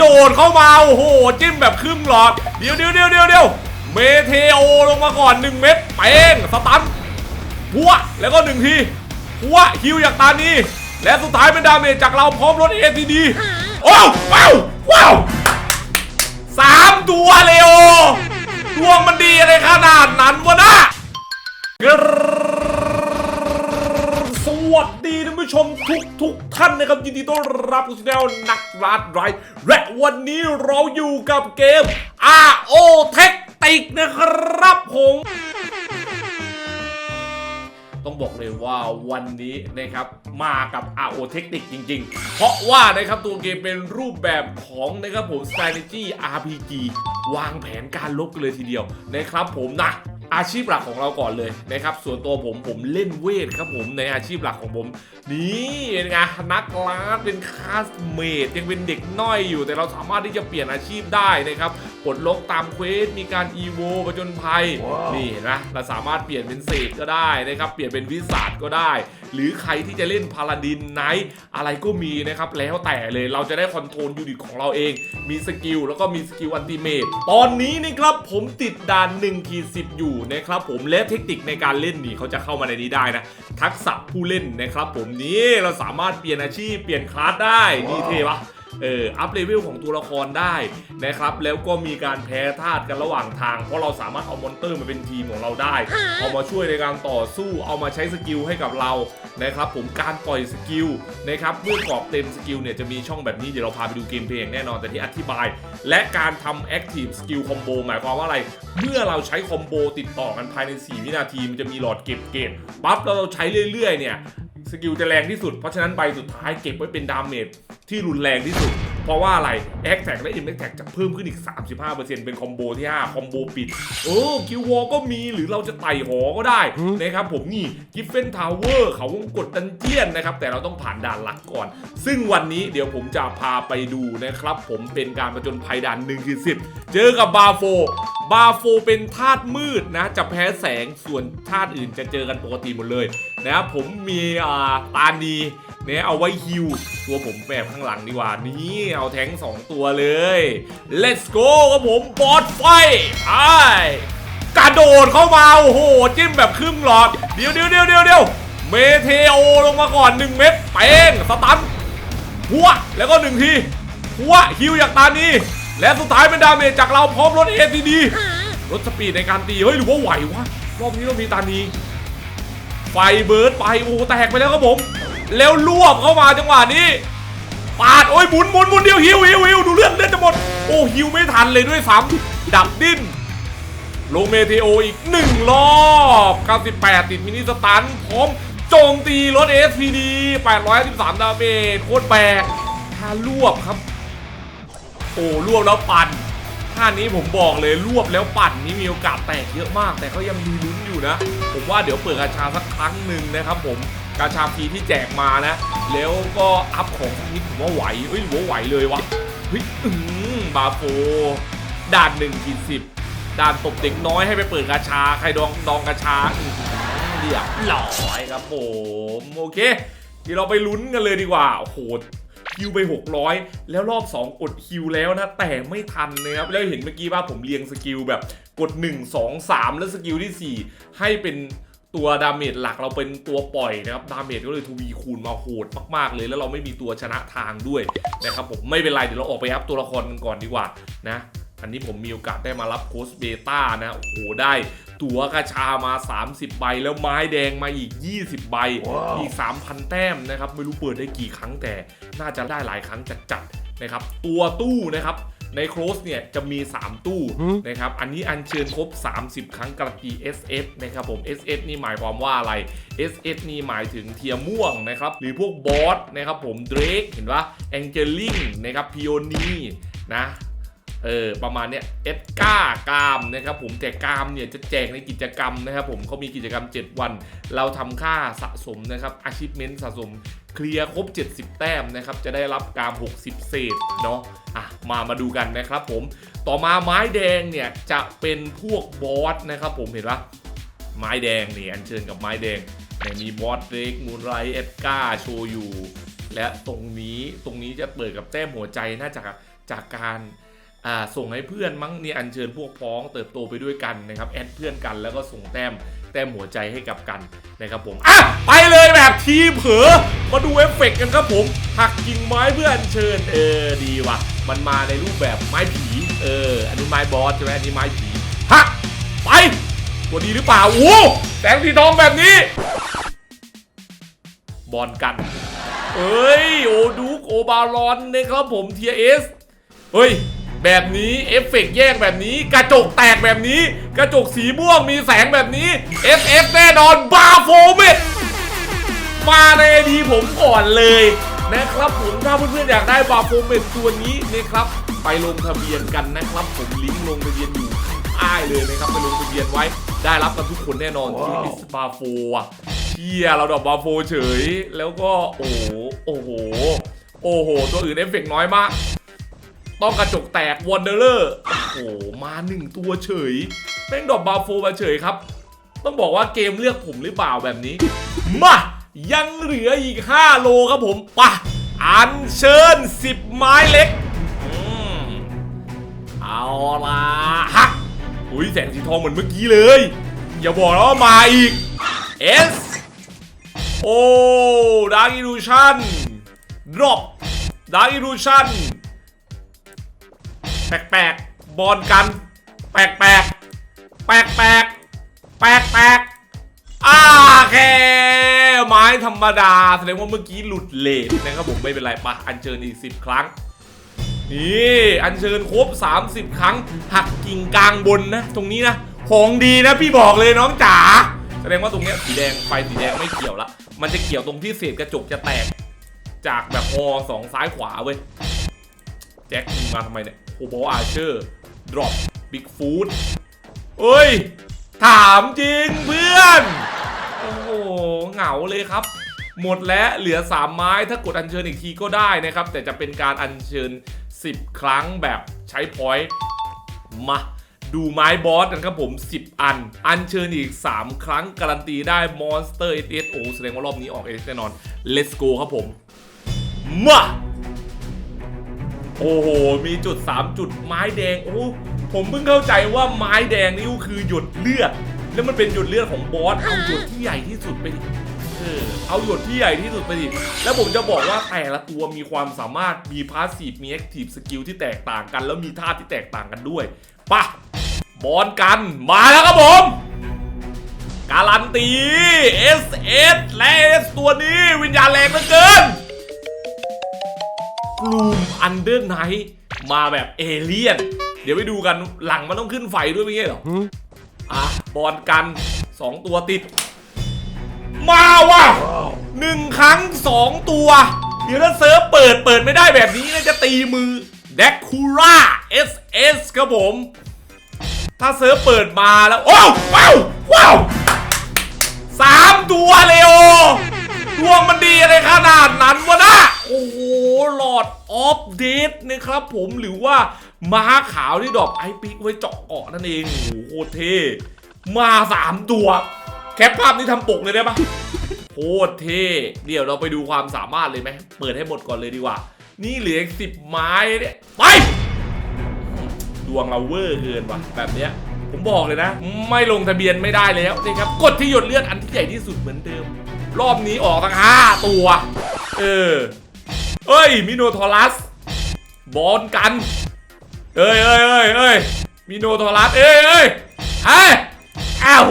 โดดเข้ามาโอ้โหจิ้มแบบครึ่งหลอดเดี๋ยวเดี๋ยวเดี๋ยวเดี๋ยวเดี๋ยวเมเทโอลงมาก่อนหนึ่งเม็ดเป้งสตันหัวแล้วก็หนึ่งทีหัวฮิวอย่างตานี้ และสุดท้ายเป็นดาเมจจากเราพร้อมรถ ATD โอ้วว้าวว้าวสามตัวเลยโอดวงมันดีอะไรขนาดนั้นวะนะ สวัสดีท่านผู้ชมทุกทุกๆท่านนะครับ ยินดีต้อนรับสู่ช่องนักรัดไรและวันนี้เราอยู่กับเกม RO Tactic นะครับผมต้องบอกเลยว่าวันนี้นะครับมากับ RO Technic จริง ๆ เพราะว่านะครับตัวเกมเป็นรูปแบบของนะครับผม strategy RPG วางแผนการลบกันเลยทีเดียวนะครับผมนะ อาชีพหลักของเราก่อนเลยนะครับ ส่วนตัวผมผมเล่นเวทครับผมในอาชีพหลักของผม นี่เป็นไงนักล่าเป็นคาสเมดยังเป็นเด็กน้อยอยู่ แต่เราสามารถที่จะเปลี่ยนอาชีพได้นะครับปลดล็อกตามเควส มีการอีโวประจนภัย นี่เห็นไหมเราสามารถเปลี่ยนเป็นเศษก็ได้นะครับ เปลี่ยนเป็นวิสาดก็ได้ หรือใครที่จะเล่นพาลาดินไนท์อะไรก็มีนะครับ แล้วแต่เลยเราจะได้คอนโทรลยูนิตของเราเอง มีสกิลแล้วก็มีสกิลอันติเมตตอนนี้นะครับผมติดด่าน1ขีด10อยู่นะครับผมและเทคนิคในการเล่นนี่เขาจะเข้ามาในนี้ได้นะ ทักษะผู้เล่นนะครับผมนี่เราสามารถเปลี่ยนอาชีพเปลี่ยนคลาสได้นี่เท่ปะ เอออัพเลเวลของตัวละครได้นะครับแล้วก็มีการแพ้ธาตุกันระหว่างทาง เพราะเราสามารถเอามอนเตอร์มาเป็นทีมของเราได้ เอามาช่วยในการต่อสู้เอามาใช้สกิลให้กับเรานะครับผมการปล่อยสกิลนะครับเมื่อกรอบเต็มสกิลเนี่ยจะมีช่องแบบนี้เดี๋ยวเราพาไปดูเกมเพลงแน่นอนแต่ที่อธิบาย และการทำ Active Skill Combo หมายความว่าอะไร เมื่อเราใช้คอมโบติดต่อกันภายใน 4 วินาทีมันจะมีหลอดเก็บเกรดปั๊บแล้วเราใช้เรื่อยๆเนี่ยสกิลจะแรงที่สุดเพราะฉะนั้นใบสุดท้ายเก็บไว้เป็นดาเมจ ที่รุนแรงที่สุด เพราะว่าอะไรแอคแท็กและอิมแอคแท็กจะเพิ่มขึ้นอีก 35%เป็นคอมโบที่ 5 คอมโบปิดโอ้คิววอลก็มีหรือเราจะไต่หอก็ได้นะครับผมนี่กิฟเฟนทาวเวอร์เขาวงกดดันเจียนนะครับ แต่เราต้องผ่านด่านหลักก่อน ซึ่งวันนี้เดี๋ยวผมจะพาไปดูนะครับ ผมเป็นการประจนภัยด่าน1คือ10 เจอกับบาโฟบาโฟเป็นธาตุมืดนะ จะแพ้แสงส่วนธาตุอื่นจะเจอกันปกติหมดเลยนะครับผมมีอ่าตานี เนี่ยเอาไว้ฮิวตัวผมแบบข้างหลังดีกว่านี่เอาแทงสองตัวเลย let's go ครับผมบอสไฟไอ้กระโดดเข้ามาโอ้โหจิ้มแบบครึ่งหลอดเดี๋ยวเดี๋ยวเดี๋ยวเดี๋ยวเดี๋ยวเมเทโอลงมาก่อนหนึ่งเม็ดเป้งสตันหัวแล้วก็หนึ่งทีหัวฮิวอย่างตานี้และสุดท้ายเป็นดาเมจจากเราพร้อมรถ ATD รถสปีดในการตีเฮ้ยหรือว่าไหววะรอบนี้เรามีตานีไฟเบิร์ดไปโอ้แตกไปแล้วครับผม แล้วรวบเข้ามาจังหวะนี้ปาดโอ้ยหมุนหมุนหมุนเดียวฮิวฮิวฮิวดูเลือดเลือดจะหมด โอ้ฮิวไม่ทันเลยด้วยซ้ำดับดิ้นลงเมเทโออีกหนึ่งรอบ98ติดมินิสตันพร้อมโจมตีรถ SPD 813 ดาเมจโคตรแปลกถ้ารวบครับ โอ้รวบแล้วปั่นท่านี้ผมบอกเลยรวบแล้วปั่นนี่มีโอกาสแตกเยอะมาก แต่ก็ยังมีลุ้นอยู่นะ ผมว่าเดี๋ยวเปิดกาชาสักครั้งหนึ่งนะครับผม กาชาพีที่แจกมานะ แล้วก็อัพของสักนิดผมว่าไหวเอ้ยว่าไหวเลยวะเฮ้ยอื้อหือบาโฟด่านหนึ่งขีดสิบด่านตบเด็กน้อยให้ไปเปิดกาชา ใครดองดองกาชาเรียบร้อยครับผมโอเคเดี๋ยวเราไปลุ้นกันเลยดีกว่าโอ้โหคิวไป 600 แล้วรอบ 2 กดคิวแล้วนะ แต่ไม่ทันนะครับ แล้วเห็นเมื่อกี้ว่าผมเรียงสกิลแบบกด 1 2 3 แล้วสกิลที่ 4 ให้เป็น ตัวดาเมจหลักเราเป็นตัวปล่อยนะครับดาเมจก็เลยทวีคูณมาโหดมากๆเลย แล้วเราไม่มีตัวชนะทางด้วยนะครับผมไม่เป็นไรเดี๋ยวเราออกไปอัพตัวละครกันก่อนดีกว่านะอันนี้ผมมีโอกาสได้มารับโค้ชเบต้านะ โอ้โห ได้ตั๋วกระชามา 30 ใบ แล้วไม้แดงมาอีก 20 ใบอีก 3,000 แต้มนะครับ ไม่รู้เปิดได้กี่ครั้งแต่ น่าจะได้หลายครั้งจัดๆนะครับ ตัวตู้นะครับ ในโคลสเนี่ยจะมี 3 ตู้นะครับ อันนี้อัญเชิญครบ 30 ครั้งการันตี SS นะครับผม SS นี่หมายความว่าอะไร SS นี่หมายถึงเทียม่วงนะครับ หรือพวกบอสนะครับผมเดรกเห็นปะแองเจลิงนะครับพิโอนีนะเออประมาณเนี้ยเอสก้ากามนะครับผมแต่กามเนี่ยจะแจกในกิจกรรมนะครับผมเขามีกิจกรรม 7 วัน เราทำค่าสะสมนะครับ achievement สะสม เคลียร์ครบ 70 แต้มนะครับ จะได้รับกาม 60 เศษเนาะอะมามาดูกันนะครับผมต่อมาไม้แดงเนี่ยจะเป็นพวกบอสนะครับผมเห็นปะไม้แดงนี่อันเชิญกับไม้แดงเนี่ยมีบอสเล็กมูนไรเอสก้าโชยูและตรงนี้ตรงนี้จะเปิดกับแต้มหัวใจน่าจะจากการ อ่าส่งให้เพื่อนมั้งเนี่ยอัญเชิญพวกพ้องเติบโตไปด้วยกันนะครับแอดเพื่อนกันแล้วก็ส่งแต้มแต้มหัวใจให้กับกันนะครับผมอะไปเลยแบบทีเผลอมาดูเอฟเฟกต์กันครับผมหักกิ่งไม้เพื่ออัญเชิญเออดีว่ะ มันมาในรูปแบบไม้ผีเอออันนี้ไม้บอสใช่ไหมอันนี้ไม้ผีหักไปตัวดีหรือเปล่าโอ้แสงสีทองแบบนี้ บอลกัน เอ้ยโอดูกโอบารอนนะครับผมเทียเอสเฮ้ย แบบนี้เอฟเฟกต์แยกแบบนี้ กระจกแตกแบบนี้ กระจกสีม่วงมีแสงแบบนี้ SF แน่นอนบาโฟเมตมาในไอดีผมก่อนเลยนะครับผมถ้าเพื่อนๆอยากได้บาโฟเมตตัวนี้นะครับ ไปลงทะเบียนกันนะครับ ผมลิงก์ลงทะเบียนอยู่อ้ายเลยนะครับไปลงทะเบียนไว้ ได้รับกันทุกคนแน่นอนที่อิสบาโฟอะเชียเราดอกบาโฟเฉย แล้วก็โอ้โหโอ้โหโอ้โห ตัวอื่นเอฟเฟกต์น้อยมาก ต้องกระจกแตกวอนเดอร์โอ้โหมาหนึ่งตัวเฉยแม่งดอกบาโฟมาเฉยครับ ต้องบอกว่าเกมเลือกผมหรือเปล่าแบบนี้ มายังเหลืออีก 5 โลครับผมปะอันเชิญ 10 ไม้เล็กอเอาละฮักอุ้ยแสงสีทองเหมือนเมื่อกี้เลย อย่าบอกนะว่ามาอีก S โอ้ดาร์กอิลูชันดรอปดาร์กอิลูชัน แปลกๆบอลกัน แปลกๆแปลกๆแปลกๆแปลกอ่าแค่ไม้ธรรมดาแสดงว่าเมื่อกี้หลุดเลทนะครับผมไม่เป็นไรปะอันเชิญอีก10ครั้งนี่อันเชิญครบ 30 ครั้ง หักกิ่งกลางบนนะ ตรงนี้นะของดีนะพี่บอกเลยน้องจ๋าแสดงว่าตรงเนี้ยสีแดงไฟสีแดงไม่เกี่ยวละ มันจะเกี่ยวตรงที่เศษกระจกจะแตก จากแบบอสองซ้ายขวาเว้ย แจ็คมึงมาทำไมเนี่ย โอ้โหอาเชอร์ดรอปบิ๊กฟูดเอ้ย ถามจริงเพื่อน โอ้โหเหงาเลยครับ หมดแล้วเหลือ 3 ไม้ถ้ากดอัญเชิญอีกทีก็ได้นะครับ แต่จะเป็นการอัญเชิญ 10 ครั้งแบบใช้พอยต์มาดูไม้บอสกันครับผม 10 อัน อัญเชิญอีก 3 ครั้งการันตีได้มอนสเตอร์ SS โอแสดงว่ารอบนี้ออก SS แน่นอน Let's go ครับผม มา โอ้โห มีจุด 3 จุดไม้แดง โอ้ ผมเพิ่งเข้าใจว่าไม้แดงนี่ก็คือหยดเลือด แล้วมันเป็นหยดเลือดของบอส เอาหยดที่ใหญ่ที่สุดไปดิเออเอาหยดที่ใหญ่ที่สุดไปดิ แล้วผมจะบอกว่าแต่ละตัวมีความสามารถ มีพาสซีฟ มีแอคทีฟสกิลที่แตกต่างกัน แล้วมีท่าที่แตกต่างกันด้วยปะบอลกัน มาแล้วครับผม การันตี SS และ S ตัวนี้วิญญาณแรงเหลือเกิน กลูมอันเดอร์ไนท์มาแบบเอเลี่ยน เดี๋ยวไปดูกันหลังมันต้องขึ้นไฟด้วยไม่ใช่เหรออะบอลกัน 2 ตัวติด มาว่ะหนึ่งครั้ง 2 ตัว เดี๋ยวถ้าเซิร์ฟเปิดเปิดไม่ได้แบบนี้นะจะตีมือเดคูร่า SS ครับผม ถ้าเซิร์ฟเปิดมาแล้วว้าวว้าวว้าวสามตัวเลยโอ ดวงมันดีอะไรขนาดนั้นวะนะโอ้โหหลอดออฟเดตนะครับผมหรือว่าม้าขาวที่ดอกไอปิกไว้เจาะเกาะนั่นเองโอ้โหโคตรเท่มาสามตัว แคปภาพนี้ทำปกเลยได้ปะโคตรเท่เดี๋ยวเราไปดูความสามารถเลยไหมเปิดให้หมดก่อนเลยดีกว่า นี่เหลืออีกสิบไม้เนี่ยไปดวงเราเวอร์เกินว่ะแบบเนี้ยผมบอกเลยนะ ไม่ลงทะเบียนไม่ได้แล้วนะครับกดที่หยดเลือดอันที่ใหญ่ที่สุดเหมือนเดิม รอบนี้ออกทั้งห้าตัว เออ เอ้ย มิโนทอรัส บอลกัน เอ้ยเอ้ยเอ้ยเอ้ยมิโนทอรัส เอ้ยเอ้ยเอ้ยอ้าว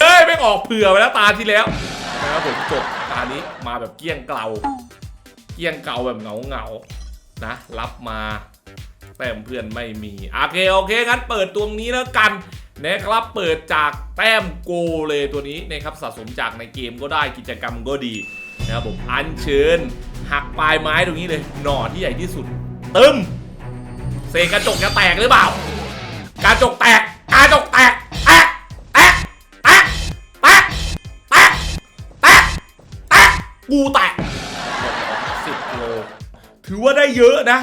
เอ้ยไม่ออกเผื่อไปแล้วตาที่แล้วนะครับผมจบตานี้มาแบบเกี้ยงเกลาเกี้ยงเกลาแบบเหงาเงานะรับมาแต้มเพื่อนไม่มีโอเคโอเคงั้นเปิดตัวนี้แล้วกัน นะครับเปิดจากแต้มโกเลยตัวนี้นะครับสะสมจากในเกมก็ได้กิจกรรมก็ดีนะครับผมอัญเชิญหักปลายไม้ตรงนี้เลย หน่อที่ใหญ่ที่สุด ตึมเศษกระจกจะแตกหรือเปล่ากระจกแตกกระจกแตกแตกแตกแตกแตกแตกแตกแตกกูแตกสิบโลถือว่าได้เยอะนะ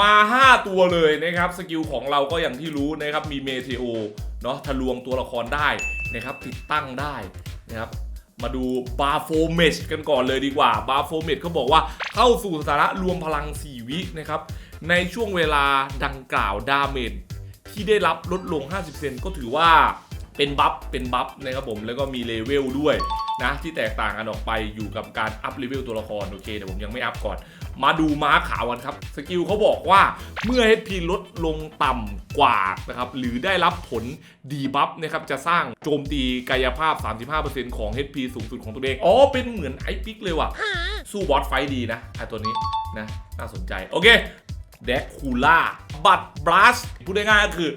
มา 5 ตัวเลยนะครับ สกิลของเราก็อย่างที่รู้นะครับ มีเมเทโอ เนาะทะลวงตัวละครได้นะครับติดตั้งได้นะครับมาดูบาโฟเมชกันก่อนเลยดีกว่าบาโฟเมชเขาบอกว่าเข้าสู่สถานะรวมพลัง 4 วินะครับ ในช่วงเวลาดังกล่าวดาเมจที่ได้รับลดลง 50เซนก็ถือว่า เป็นบัฟเป็นบัฟนะครับผมแล้วก็มีเลเวลด้วยนะที่แตกต่างกันออกไปอยู่กับการอัพเลเวลตัวละครโอเคเดี๋ยวผมยังไม่อัพก่อน มาดูม้าขาวกันครับสกิลเขาบอกว่าเมื่อ HP ลดลงต่ำกว่านะครับหรือได้รับผลดีบัฟนะครับจะสร้างโจมตีกายภาพ 35%ของ HP สูงสุดของตัวเองอ๋อเป็นเหมือนไอพิกเลยว่ะ สู้บอสไฟดีนะไอตัวนี้นะน่าสนใจ โอเคเดคคูล่าบัตบลัสพูดง่ายๆก็คือ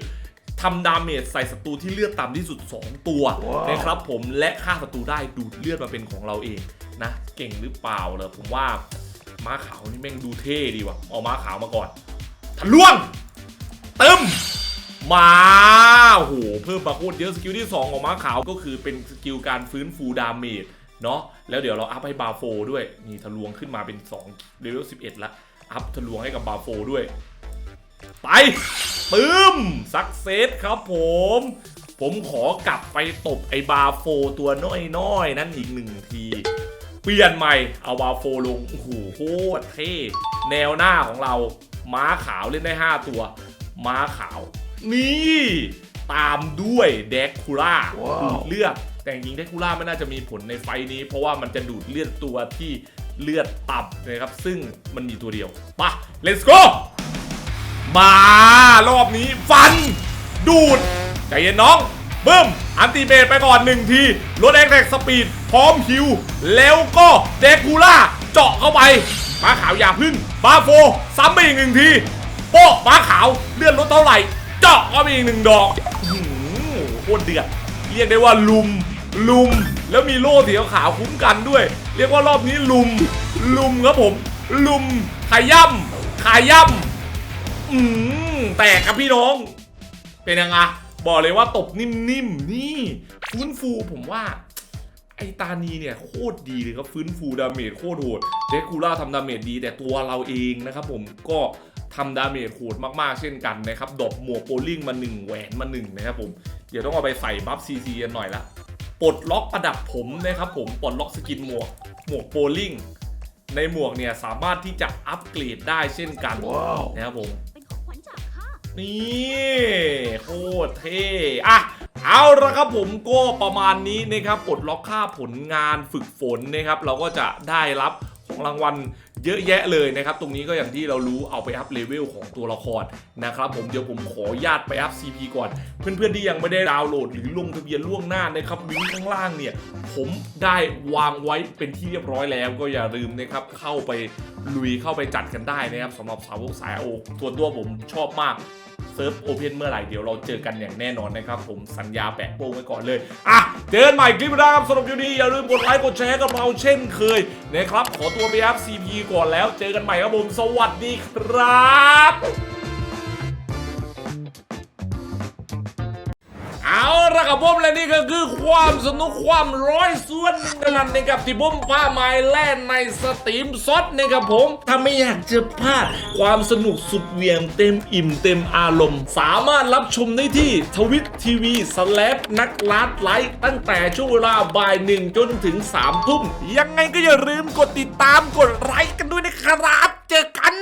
ทำดาเมจใส่ศัตรูที่เลือดต่ำที่สุด 2 ตัวนะครับผมและฆ่าศัตรูได้ดูดเลือดมาเป็นของเราเองนะ เก่งหรือเปล่าเหรอผมว่าม้าขาวนี่แม่งดูเท่ดีว่ะเอาม้าขาวมาก่อนทะลวงตึมมาโอ้โหเพิ่มมาโคตรเยอะสกิลที่ 2 ของม้าขาวก็คือเป็นสกิลการฟื้นฟูดาเมจเนาะแล้วเดี๋ยวเราอัพให้บาโฟด้วยนี่ทะลวงขึ้นมาเป็น2เลเวล11ละอัพทะลวงให้กับบาโฟด้วย ไป ปึ้มสักเซสครับผม ผมขอกลับไปตบไอ้บาโฟตัวน้อยๆนั่นอีกหนึ่งที เปลี่ยนใหม่เอาบาโฟลงโอ้โหโคตรเท่แนวหน้าของเรา ม้าขาวเล่นได้ 5 ตัว ม้าขาว นี่ ตามด้วยเดคคูล่าดูดเลือดแต่จริงๆเดคคูล่าไม่น่าจะมีผลในไฟต์นี้ เพราะว่ามันจะดูดเลือดตัวที่เลือดต่ำนะครับ ซึ่งมันมีตัวเดียวปะ let's go มารอบนี้ฟัน ดูดใจเย็นน้องบึ้ม อันติเบตไปก่อนหนึ่งทีลดแอคแท็กสปีด พร้อมฮิว แล้วก็เดคูล่า เจาะเข้าไปม้าขาวอย่าพึ่งบาโฟซ้ำไปอีกหนึ่งทีโป๊ะม้าขาวเลื่อนลดเท่าไหร่ เจาะเข้าไปอีกหนึ่งดอกอื้อหือโคตรเดือดเรียกได้ว่าลุมลุมแล้วมีโล่สีขาวคุ้มกันด้วย เรียกว่ารอบนี้ลุม ลุมครับผม ลุมขย่ำขย่ำ อืมแตกครับพี่น้อง เป็นยังไงบอกเลยว่าตบนิ่มๆนี่ฟื้นฟูผมว่า ไอตานีเนี่ยโคตรดีเลยครับฟื้นฟูดาเมจโคตรโหดเดคูล่าทำดาเมจดี แต่ตัวเราเองนะครับผมก็ทำดาเมจโหดมากๆ เช่นกันนะครับดอกหมวกโปลิงมา 1 แหวนมา 1 นะครับผม เดี๋ยวต้องเอาไปใส่บัฟซีซีกันหน่อยละปลดล็อกประดับผมนะครับผมปลดล็อกสกินหมวกหมวกโปลิงในหมวกเนี่ยสามารถที่จะอัปเกรดได้เช่นกันนะครับผม นี่โคตรเท่อะเอาละครับผมก็ประมาณนี้นะครับปลดล็อกค่าผลงานฝึกฝนนะครับ เราก็จะได้รับของรางวัล เยอะแยะเลยนะครับ ตรงนี้ก็อย่างที่เรารู้เอาไปอัพเลเวลของตัวละครนะครับผมเดี๋ยวผมขอญาตไปอัพ CP ก่อน เพื่อนๆที่ยังไม่ได้ดาวน์โหลดหรือลงทะเบียนล่วงหน้านะครับลิงก์ข้างล่างเนี่ย ผมได้วางไว้เป็นที่เรียบร้อยแล้ว ก็อย่าลืมนะครับเข้าไปลุยเข้าไปจัดกันได้นะครับสำหรับสาวกสายโอส่วนตัวผมชอบมาก เซิร์ฟโอเพนเมื่อไหร่เดี๋ยวเราเจอกันอย่างแน่นอนนะครับ ผมสัญญาแปะโป้งไว้ก่อนเลย อะ เจอกันใหม่คลิปหน้าครับสำหรับยูนี้อย่าลืมกดไลค์กดแชร์กับเราเช่นเคยนะครับ ขอตัวไปอัพ CP ก่อนแล้ว เจอกันใหม่ครับผมสวัสดีครับ ละครับผมและนี่ก็คือความสนุกความร้อยส่วนหนึ่งกันนะครับที่ผมพาไม้แล่นในสตรีมซดนะครับผมถ้าไม่อยากจะพลาดความสนุกสุดเหวียงเต็มอิ่มเต็มอารมณ์ สามารถรับชมได้ที่ทวิตทีวีสแลปนักลาดไลค์ตั้งแต่ช่วงเวลาบ่ายหนึ่งจนถึงสามทุ่มยังไงก็อย่าลืมกดติดตามกดไลค์กันด้วยนะครับ เจอกัน